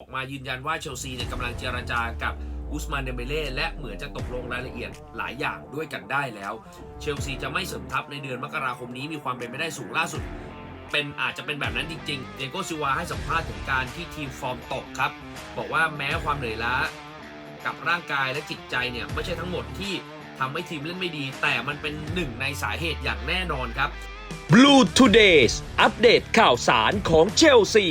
ออกมายืนยันว่าเชลซีเนี่ยกำลังเจรจากับอุสมานเดมเบเล่และเหมือนจะตกลงรายละเอียดหลายอย่างด้วยกันได้แล้ว เชลซีจะไม่เสริมทัพในเดือนมกราคมนี้มีความเป็นไปได้สูงล่าสุด เป็นอาจจะเป็นแบบนั้นจริงๆเดโกซิวาให้สัมภาษณ์ถึงการที่ทีมฟอร์มตกครับ บอกว่าแม้ความเหนื่อยล้ากับร่างกายและจิตใจเนี่ยไม่ใช่ทั้งหมดที่ทำให้ทีมเล่นไม่ดี แต่มันเป็นหนึ่งในสาเหตุอย่างแน่นอนครับ Blue Todays อัปเดตข่าวสารของเชลซี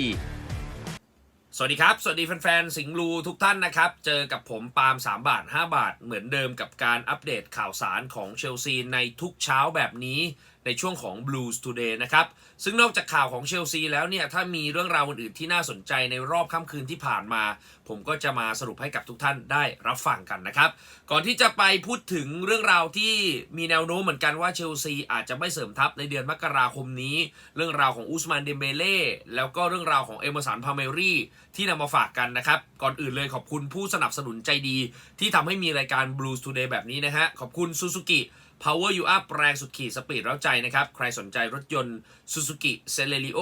สวัสดีครับ สวัสดีแฟนๆ สิงห์ลูทุกท่านนะครับ เจอกับผมปาล์ม3 บาท 5 บาท เหมือนเดิมกับการอัปเดตข่าวสารของเชลซีในทุกเช้าแบบนี้ในช่วงของ Blues Today นะครับ ซึ่งนอกจากข่าวของเชลซีแล้วเนี่ย ถ้ามีเรื่องราวอื่นๆที่น่าสนใจในรอบค่ำคืนที่ผ่านมา ผมก็จะมาสรุปให้กับทุกท่านได้รับฟังกันนะครับ ก่อนที่จะไปพูดถึงเรื่องราวที่มีแนวโน้มเหมือนกันว่าเชลซีอาจจะไม่เสริมทัพในเดือนมกราคมนี้ เรื่องราวของอุสมานเดมเบเล่แล้วก็เรื่องราวของเอเมอร์สันพาเมรี่ที่นำมาฝากกันนะครับ ก่อนอื่นเลยขอบคุณผู้สนับสนุนใจดี ที่ทำให้มีรายการ Blues Today แบบนี้นะฮะขอบคุณ Suzuki Power You Up แรงสุดขีดสปีดเร้าใจนะครับใครสนใจรถยนต์ Suzuki Celerio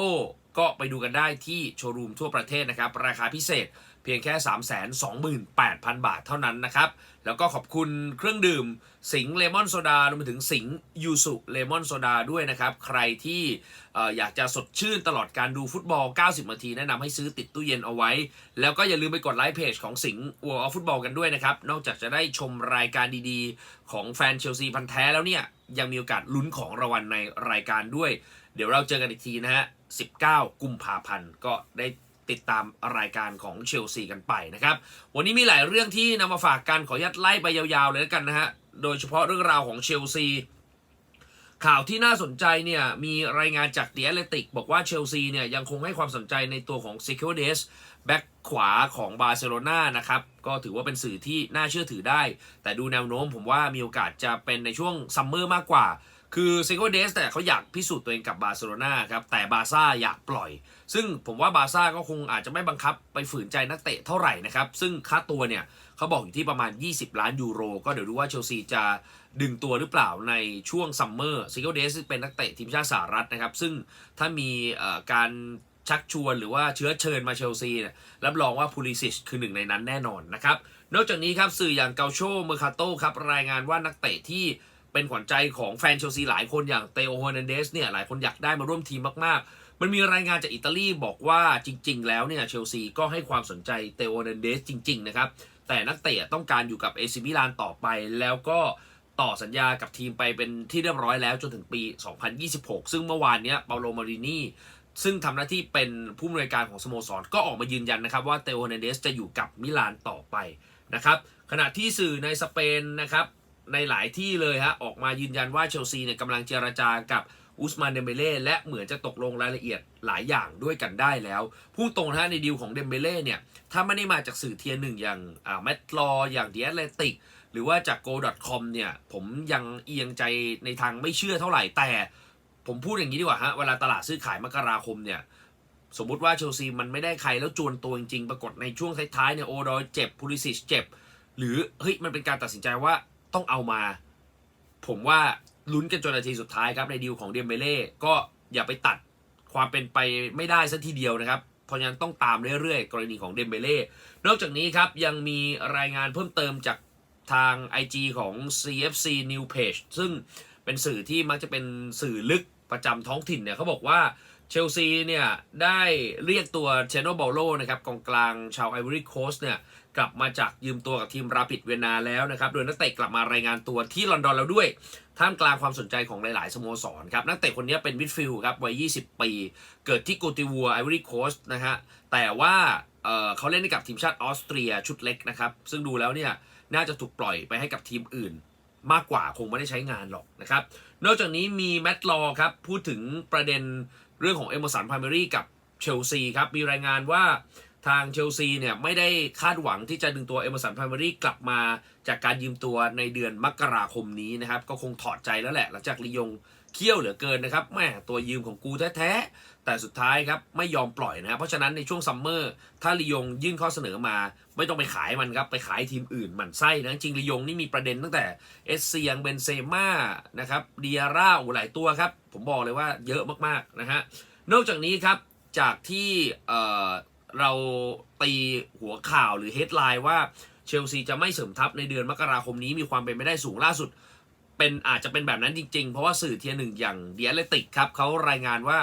ก็ไปดูกันได้ที่โชว์รูมทั่วประเทศนะครับ ราคาพิเศษเพียงแค่ 328,000 บาทเท่านั้นนะครับ แล้วก็ขอบคุณเครื่องดื่มสิงเลมอนโซดารวมไปถึงสิงยูสุเลมอนโซดาด้วยนะครับ ใครที่อ่อยากจะสดชื่นตลอดการดูฟุตบอล 90 นาที แนะนำให้ซื้อติดตู้เย็นเอาไว้ แล้วก็อย่าลืมไปกดไลค์เพจของสิงห์วัวออฟฟุตบอลกันด้วยนะครับ นอกจากจะได้ชมรายการดีๆ ของแฟนเชลซีพันธ์แท้แล้วเนี่ยยังมีโอกาสลุ้นของรางวัลในรายการด้วย เดี๋ยวเราเจอกันอีกทีนะฮะ 19 กุมภาพันธ์ก็ได้ติดตามรายการของเชลซีกันไปนะครับ วันนี้มีหลายเรื่องที่นำมาฝากกันขออนุญาตไล่ไปยาวๆเลยแล้วกันนะฮะ โดยเฉพาะเรื่องราวของเชลซีข่าวที่น่าสนใจเนี่ยมีรายงานจากเดียเลติกบอกว่าเชลซีเนี่ยยังคงให้ความสนใจในตัวของซิ c เ r เดสแบ็กขวาของบาร์เซโลนานะครับ ก็ถือว่าเป็นสื่อที่น่าเชื่อถือได้ แต่ดูแนวโน้มผมว่ามีโอกาสจะเป็นในช่วงซัมเมอร์มากกว่า คือซิ c เ r เดสแต่เขาอยากพิสูจน์ตัวเองกับบาร์เซโลนาครับ แต่บาร์ซ่าอยากปล่อย ซึ่งผมว่าบาร์ซ่าก็คงอาจจะไม่บังคับไปฝืนใจนักเตะเท่าไหร่นะครับ ซึ่งค่าตัวเนี่ยเขาบอกอยู่ที่ประมาณ 20 ล้านยูโร ก็เดี๋ยวดูว่าเชลซีจะดึงตัวหรือเปล่าในช่วงซัมเมอร์ซิ c เ r เดสเป็นนักเตะทีมชาติสหรัฐนะครับ ซึ่งถ้ามีการชักชวนหรือว่าเชื้อเชิญมาเชลซีเนี่ยรับรองว่าพูลิซิชคือหนึ่งในนั้นแน่นอนนะครับ นอกจากนี้ครับสื่ออย่างเกาโชเมอร์คาโตครับรายงานว่านักเตะที่ เป็นขวัญใจของแฟนเชลซีหลายคนอย่างเตโอโฮนันเดสเนี่ยหลายคนอยากได้มาร่วมทีมมากๆ มันมีรายงานจากอิตาลีบอกว่าจริง ๆ แล้วเนี่ยเชลซีก็ให้ความสนใจเตโอนันเดสจริง ๆ นะครับ แต่นักเตะต้องการอยู่กับเอซิมิลานต่อไปแล้วก็ต่อสัญญากับทีมไปเป็นที่เรียบร้อยแล้วจนถึงปี 2026 ซึ่งเมื่อวานเนี้ยเปาโลมารินีซึ่งทำหน้าที่เป็นผู้อำนวยการของสโมสร ก็ออกมายืนยันนะครับว่าเตโอนันเดสจะอยู่กับมิลานต่อไปนะครับขณะที่สื่อในสเปนนะครับ ในหลายที่เลยฮะออกมายืนยันว่าเชลซีเนี่ยกำลังเจรจากับอุสมานเดมเบเล่และเหมือนจะตกลงรายละเอียดหลายอย่างด้วยกันได้แล้วพูดตรงนะในดีลของเดมเบเล่เนี่ยถ้าไม่ได้มาจากสื่อเทียร์หนึ่งอย่างอ่าแมตลออย่างเดียเลติกหรือว่าจาก go.com เนี่ยผมยังเอียงใจในทางไม่เชื่อเท่าไหร่แต่ ผมพูดอย่างนี้ดีกว่าฮะเวลาตลาดซื้อขายมกราคมเนี่ยสมมุติว่าเชลซีมันไม่ได้ใครแล้วจวนตัวจริงๆปรากฏในช่วงท้ายๆเนี่ยโอดอยเจ็บพูลิซิชเจ็บ หรือเฮ้ยมันเป็นการตัดสินใจว่า ต้องเอามา ผมว่าลุ้นกันจนนาทีสุดท้ายครับในดีลของเดมเบเล่ก็อย่าไปตัดความเป็นไปไม่ได้สัทีเดียวนะครับ เพราะฉะนั้นต้องตามเรื่อยๆ กรณีของเดมเบเล่นอกจากนี้ครับยังมีรายงานเพิ่มเติมจากทาง IG ของ CFC New Page ซึ่งเป็นสื่อที่มักจะเป็นสื่อลึกประจำท้องถิ่นเนี่ยเขาบอกว่า เชลซีเนี่ยได้เรียกตัวเชโนบอลโลนะครับกองกลางชาวไอวอรี่โคสเนี่ยกลับมาจากยืมตัวกับทีมราปิดเวียนนาแล้วนะครับ โดยนักเตะกลับมารายงานตัวที่ลอนดอนแล้วด้วย ท่ามกลางความสนใจของหลาย ๆ สโมสรครับ นักเตะคนนี้เป็นมิดฟิลครับวัย 20 ปี เกิดที่โกติวัวไอวอรี่โคสนะฮะ แต่ว่าเเขาเล่นให้กับทีมชาติออสเตรียชุดเล็กนะครับ ซึ่งดูแล้วเนี่ยน่าจะถูกปล่อยไปให้กับทีมอื่น มากกว่าคงไม่ได้ใช้งานหรอกนะครับ นอกจากนี้มีแมตต์ลอครับพูดถึงประเด็น เรื่องของเอมอสันพาเมรี่กับเชลซีครับมีรายงานว่าทางเชลซีเนี่ยไม่ได้คาดหวังที่จะดึงตัวเอมอสันพาเมรี่กลับมาจากการยืมตัวในเดือนมกราคมนี้นะครับ ก็คงถอดใจแล้วแหละ หลังจากลียง เคี่ยวเหลือเกินนะครับแม่ตัวยืมของกูแท้ๆแต่สุดท้ายครับไม่ยอมปล่อยนะเพราะฉะนั้นในช่วงซัมเมอร์ถ้าลียงยื่นข้อเสนอมา ไม่ต้องไปขายมันครับไปขายทีมอื่นหมันไส้นะจริงลียงนี่มีประเด็นตั้งแต่เอสเซียงเบนเซม่านะครับเดียร่าอูหลายตัวครับ ผมบอกเลยว่าเยอะมากๆนะฮะนอกจากนี้ครับจากที่เเราตีหัวข่าวหรือเฮดไลน์ว่าเชลซีจะไม่เสริมทัพในเดือนมกราคมนี้มีความเป็นไปได้สูงล่าสุด เป็นอาจจะเป็นแบบนั้นจริง ๆ เพราะว่าสื่อเทียหนึ่งอย่างเดียเลติกครับเขารายงานว่า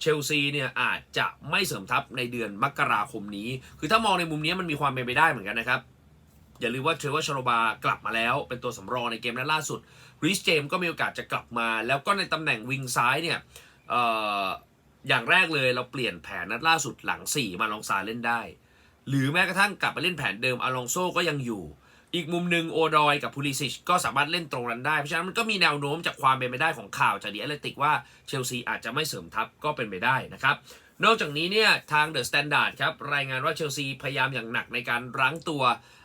เชลซีเนี่ยอาจจะไม่เสริมทัพในเดือนมกราคมนี้ คือถ้ามองในมุมนี้มันมีความเป็นไปได้เหมือนกันนะครับ อย่าลืมว่าเทรเวอร์ชโรบากลับมาแล้วเป็นตัวสำรองในเกมนัดล่าสุดริชเจมก็มีโอกาสจะกลับมา แล้วก็ในตำแหน่งวิงซ้ายเนี่ยอออย่างแรกเลยเราเปลี่ยนแผนนัดล่าสุดหลัง 4 มาลองซาเล่นได้ หรือแม้กระทั่งกลับไปเล่นแผนเดิมอลองโซก็ยังอยู่ อีกมุมหนึ่งโอดอยกับพูลิซิชก็สามารถเล่นตรงนั้นได้ เพราะฉะนั้นมันก็มีแนวโน้มจากความเป็นไปได้ของข่าวจากดีแอตเลติกว่าเชลซีอาจจะไม่เสริมทัพก็เป็นไปได้นะครับ นอกจากนี้เนี่ยทางเดอะสแตนดาร์ดครับรายงานว่าเชลซีพยายามอย่างหนักในการรั้งตัว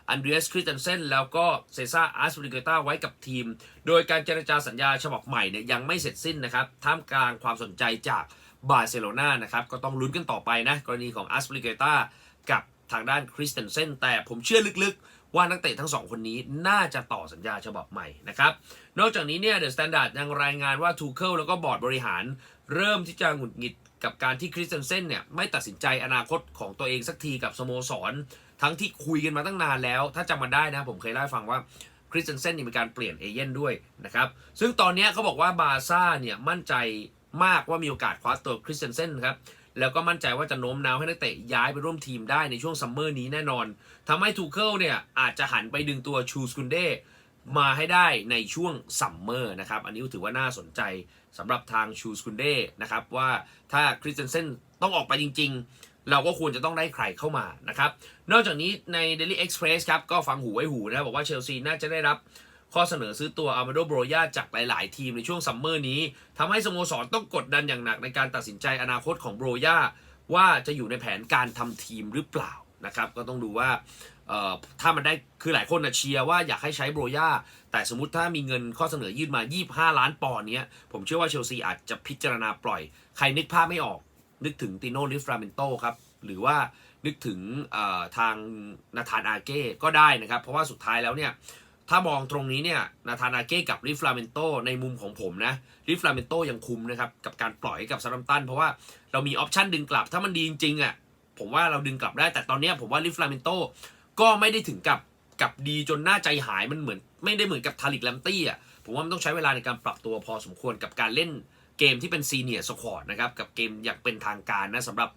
อันเดรียสคริสเตนเซนแล้วก็เซซ่าอาร์สบริเกต้าไว้กับทีม โดยการเจรจาสัญญาฉบับใหม่เนี่ยยังไม่เสร็จสิ้นนะครับท่ามกลางความสนใจจากบาร์เซโลนานะครับก็ต้องลุ้นกันต่อไปนะกรณีของอาร์สบริเกต้ากับทางด้านคริสเตนเซนแต่ผมเชื่อลึกๆ ว่านักเตะทั้งสองคนนี้น่าจะต่อสัญญาฉบับใหม่นะครับ นอกจากนี้เนี่ยเดอะสแตนดาร์ดยังรายงานว่าทูเคิลแล้วก็บอร์ดบริหาร เริ่มที่จะหงุดหงิดกับการที่คริสเตนเซนเนี่ยไม่ตัดสินใจอนาคตของตัวเองสักทีกับสโมสร ทั้งที่คุยกันมาตั้งนานแล้ว ถ้าจำมาได้นะผมเคยเล่าให้ฟังว่าคริสเตนเซนนี่มีการเปลี่ยนเอเย่นด้วยนะครับซึ่งตอนนี้เขาบอกว่าบาร์ซ่าเนี่ยมั่นใจมากว่ามีโอกาสคว้าตัวคริสเตนเซนครับ แล้วก็มั่นใจว่าจะโน้มน้าวให้นักเตะย้ายไปร่วมทีมได้ในช่วงซัมเมอร์นี้แน่นอนทำให้ทูเคิลเนี่ยอาจจะหันไปดึงตัวชูสกุนเดมาให้ได้ในช่วงซัมเมอร์นะครับ อันนี้ถือว่าน่าสนใจสำหรับทางชูสกุนเดนะครับว่าถ้าคริสเตนเซนต้องออกไปจริง ๆ เราก็ควรจะต้องได้ใครเข้ามานะครับ นอกจากนี้ใน Daily Express ครับก็ฟังหูไว้หูนะบอกว่าเชลซีน่าจะได้รับ ข้อเสนอซื้อตัวอามาโดโบรยาจากหลาย ๆ ทีมในช่วงซัมเมอร์นี้ทำให้สโมสรต้องกดดันอย่างหนักในการตัดสินใจอนาคตของโบรยาว่าจะอยู่ในแผนการทำทีมหรือเปล่านะครับก็ต้องดูว่าถ้ามันได้คือหลายคนนะเชียร์ว่าอยากให้ใช้โบรยาแต่สมมติถ้ามีเงินข้อเสนอยื่นมา 25 ล้านปอนด์เนี้ยผมเชื่อว่าเชลซีอาจจะพิจารณาปล่อย ใครนึกภาพไม่ออก นึกถึงติโน่ลิฟราเมนโตครับ หรือว่านึกถึงทางนาธานอาเก้ก็ได้นะครับ เพราะว่าสุดท้ายแล้วเนี่ย ถ้ามองตรงนี้เนี่ยนาธานาเก้กับริฟลาเมนโตในมุมของผมนะริฟลาเมนโตยังคุมนะครับกับการปล่อยกับซารัมตันเพราะว่าเรามีออปชันดึงกลับ ถ้ามันดีจริงๆอะผมว่าเราดึงกลับได้แต่ตอนนี้ผมว่าริฟลาเมนโตก็ไม่ได้ถึงกับกับดีจนหน้าใจหายมันเหมือน ไม่ได้เหมือนกับทาริกแลมตี้อะผมว่ามันต้องใช้เวลาในการปรับตัวพอสมควรกับการเล่นเกมที่เป็นซีเนียร์สควอตนะครับกับเกมอย่างเป็นทางการนะสำหรับ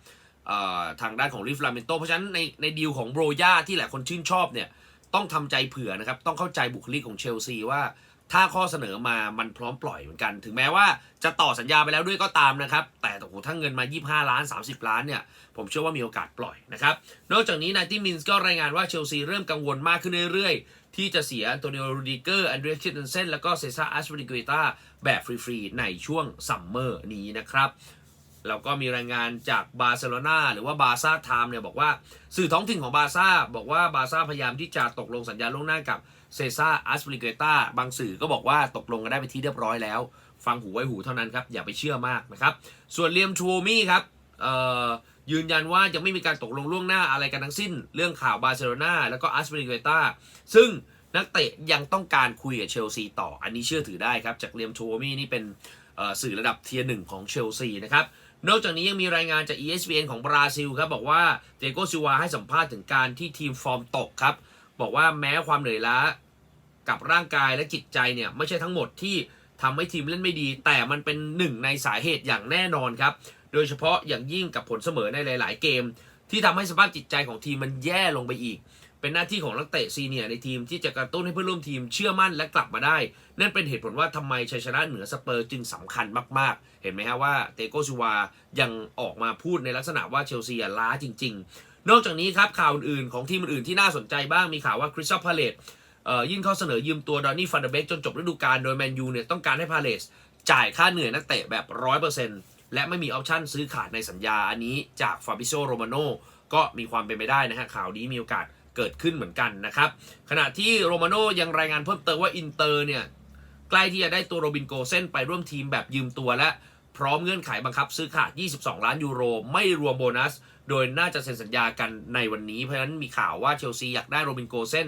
ทางด้านของริฟลาเมนโตเพราะฉะนั้นในในดีลของโบรยาที่หลายคนชื่นชอบเนี่ย ต้องทำใจเผื่อนะครับ ต้องเข้าใจบุคลิกของเชลซีว่า ถ้าข้อเสนอมามันพร้อมปล่อยเหมือนกัน ถึงแม้ว่าจะต่อสัญญาไปแล้วด้วยก็ตามนะครับ แต่โอ้โหถ้าเงินมา 25 ล้าน 30 ล้านเนี่ย ผมเชื่อว่ามีโอกาสปล่อยนะครับ นอกจากนี้นายติมินส์ก็รายงานว่าเชลซีเริ่มกังวลมากขึ้นเรื่อยๆ ที่จะเสียอันโตนิโรูดิเกอร์อันเดรียคิตเทนเซนแล้วก็เซซ่าอัสปริกตาแบบฟรีๆในช่วงซัมเมอร์นี้นะครับ แล้วก็มีรายงานจากบาร์เซโลนาหรือว่าบาซ่าไทม์เนี่ยบอกว่าสื่อท้องถิ่นของบาซ่าบอกว่าบาซ่าพยายามที่จะตกลงสัญญาล่วงหน้ากับเซซ่าอัสปริเกต้าบางสื่อก็บอกว่าตกลงกันได้ไปที่เรียบร้อยแล้ว ฟังหูไว้หูเท่านั้นครับ อย่าไปเชื่อมากนะครับ ส่วนเลียมชูมี่ครับยืนยันว่ายังไม่มีการตกลงล่วงหน้าอะไรกันทั้งสิ้น เรื่องข่าวบาร์เซโลนาแล้วก็อัสปริเกต้าซึ่งนักเตะยังต้องการคุยกับเชลซีต่อ อันนี้เชื่อถือได้ครับ จากเลียมชูมี่นี่เป็นสื่อระดับเทียร์หนึ่งของเชลซีนะครับ นอกจากนี้ยังมีรายงานจาก ESPN ของบราซิลครับบอกว่าเตโกซิวาให้สัมภาษณ์ถึงการที่ทีมฟอร์มตกครับ บอกว่าแม้ความเหนื่อยล้ากับร่างกายและจิตใจเนี่ยไม่ใช่ทั้งหมดที่ทำให้ทีมเล่นไม่ดี แต่มันเป็นหนึ่งในสาเหตุอย่างแน่นอนครับ โดยเฉพาะอย่างยิ่งกับผลเสมอในหลาย ๆ เกม ที่ทำให้สภาพจิตใจของทีมมันแย่ลงไปอีก เป็นหน้าที่ของนักเตะซีเนียในทีมที่จะกระตุ้นให้เพื่อนร่วมทีมเชื่อมั่นและกลับมาได้ นั่นเป็นเหตุผลว่าทำไมชัยชนะเหนือสเปอร์จึงสำคัญมาก ๆ เห็นไหมฮะว่าเตโกซิวายังออกมาพูดในลักษณะว่าเชลซีล้าจริง ๆ นอกจากนี้ครับข่าวอื่นๆของทีมอื่นๆที่น่าสนใจบ้างมีข่าวว่าคริสตัลพาเลตยื่นข้อเสนอยืมตัวดอนนี่ฟันเดเบกจนจบฤดูกาลโดยแมนยูเนี่ยต้องการให้พาเลสจ่ายค่าเหนื่อยนักเตะแบบร้อยเปอร์เซนต์และไม่มีออปชั่นซื้อขาดในสัญญาอันนี้จากฟาบิโซโรมาโนก็มีความเป็นไปได้นะฮะข่าวนี้มีโอกาส เกิดขึ้นเหมือนกันนะครับ ขณะที่โรมาโน่ยังรายงานเพิ่มเติมว่าอินเตอร์เนี่ยใกล้ที่จะได้ตัวโรบินโกเซนไปร่วมทีมแบบยืมตัวและพร้อมเงื่อนไขบังคับซื้อขาด 22 ล้านยูโร ไม่รวมโบนัส โดยน่าจะเซ็นสัญญากันในวันนี้ เพราะฉะนั้นมีข่าวว่าเชลซีอยากได้โรบินโกเซน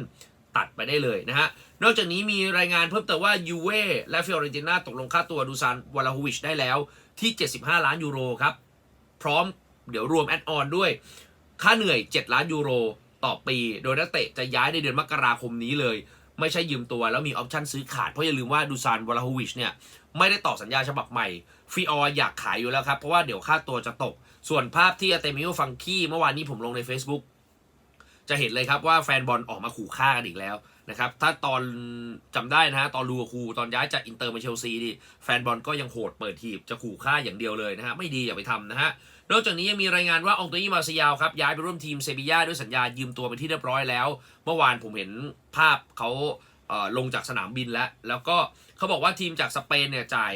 ตัดไปได้เลยนะฮะ นอกจากนี้มีรายงานเพิ่มเติมว่ายูเว่และฟิออเรนติน่าตกลงค่าตัวดูซานวาลาฮูวิชได้แล้วที่ 75 ล้านยูโรครับ พร้อมเดี๋ยวรวมแอดออนด้วย ค่าเหนื่อย 7 ล้านยูโร ต่อปี โดยนักเตะจะย้ายในเดือนมกราคมนี้เลย ไม่ใช่ยืมตัวแล้วมีออปชั่นซื้อขาด เพราะอย่าลืมว่าดูซานวลาโฮวิชเนี่ยไม่ได้ต่อสัญญาฉบับใหม่ฟีอออยากขายอยู่แล้วครับ เพราะว่าเดี๋ยวค่าตัวจะตก ส่วนภาพที่อเตมิโอฟังคี้เมื่อวานนี้ผมลงใน Facebook จะเห็นเลยครับว่าแฟนบอลออกมาขู่ฆ่ากันอีกแล้วนะครับ ถ้าตอนจำได้นะฮะตอนลูคูตอนย้ายจากอินเตอร์มาเชลซีนี่แฟนบอลก็ยังโหดเปิดทีบจะขู่ฆ่าอย่างเดียวเลยนะฮะไม่ดีอย่าไปทำนะฮะนอกจากนี้ยังมีรายงานว่าองโตนี่มาซิยาวครับย้ายไปร่วมทีมเซบีย่าด้วยสัญญายืมตัวเป็นที่เรียบร้อยแล้ว เมื่อวานผมเห็นภาพเขาเลงจากสนามบินแล้ว แล้วก็เขาบอกว่าทีมจากสเปนเนี่ยจ่าย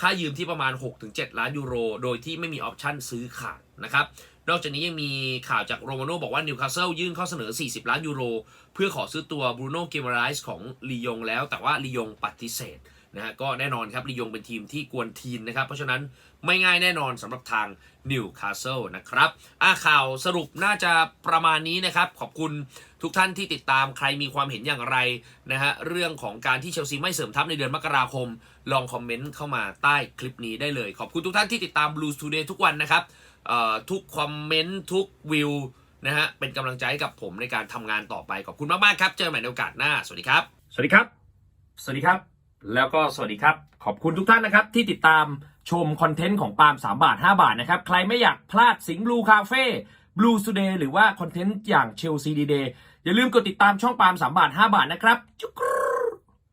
ค่ายืมที่ประมาณ 6-7 ล้านยูโร โดยที่ไม่มีออปชั่นซื้อขาดนะครับ นอกจากนี้ยังมีข่าวจากโรมาโน่บอกว่านิวคาสเซิลยื่นข้อเสนอ 40 ล้านยูโร เพื่อขอซื้อตัวบรูโน่เกมไรส์ของลียงแล้ว แต่ว่าลียงปฏิเสธ นะฮะก็แน่นอนครับลียงเป็นทีมที่กวนทีนนะครับ เพราะฉะนั้นไม่ง่ายแน่นอนสำหรับทางนิวคาสเซิลนะครับอะข่าวสรุปน่าจะประมาณนี้นะครับ ขอบคุณทุกท่านที่ติดตามใครมีความเห็นอย่างไรนะฮะเรื่องของการที่เชลซีไม่เสริมทัพในเดือนมกราคม ลองคอมเมนต์เข้ามาใต้คลิปนี้ได้เลย ขอบคุณทุกท่านที่ติดตาม Blue Today ทุกวันนะครับทุกคอมเมนต์ทุกวิวนะฮะเป็นกำลังใจให้กับผมในการทำงานต่อไปขอบคุณมากๆครับ เจอกันใหม่ในโอกาสหน้า สวัสดีครับ สวัสดีครับ สวัสดีครับ แล้วก็สวัสดีครับ ขอบคุณทุกท่านนะครับ ที่ติดตามชมคอนเทนต์ของปาล์ม3 บาท 5 บาทนะครับ ใครไม่อยากพลาดสิงห์บลูคาเฟ่บลูส d เดย์หรือว่าคอนเทนต์อย่างเชลซีดีเดย์อย่าลืมกดติดตามช่องปาล์ม3 บาท 5 บาทนะครับจุก